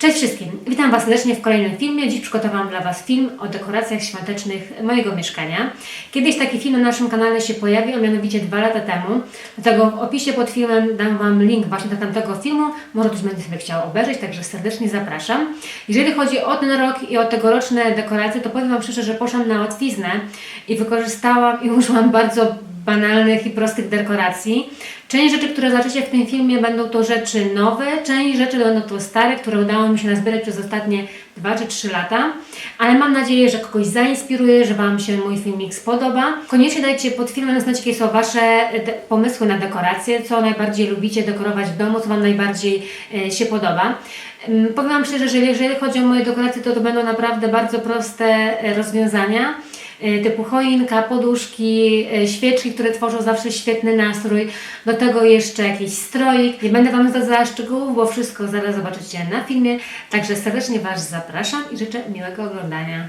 Cześć wszystkim, witam Was serdecznie w kolejnym filmie. Dziś przygotowałam dla Was film o dekoracjach świątecznych mojego mieszkania. Kiedyś taki film na naszym kanale się pojawił, a mianowicie dwa lata temu. Dlatego w opisie pod filmem dam Wam link właśnie do tamtego filmu. Może ktoś będzie sobie chciał obejrzeć, także serdecznie zapraszam. Jeżeli chodzi o ten rok i o tegoroczne dekoracje, to powiem Wam szczerze, że poszłam na łatwiznę i wykorzystałam i użyłam bardzo banalnych i prostych dekoracji. Część rzeczy, które zobaczycie w tym filmie będą to rzeczy nowe, część rzeczy będą to stare, które udało mi się nazbierać przez ostatnie 2 czy 3 lata. Ale mam nadzieję, że kogoś zainspiruje, że Wam się mój filmik spodoba. Koniecznie dajcie pod filmem znać, jakie są Wasze de- pomysły na dekoracje, co najbardziej lubicie dekorować w domu, co Wam najbardziej e, się podoba. Ym, Powiem Wam szczerze, że jeżeli chodzi o moje dekoracje, to to będą naprawdę bardzo proste e, rozwiązania e, typu choinka, poduszki, e, świeczki, które tworzą zawsze świetny nastrój. Do tego jeszcze jakiś stroik. Nie będę Wam zdradzała szczegółów, bo wszystko zaraz zobaczycie na filmie. Także serdecznie Was zapraszam i życzę miłego oglądania.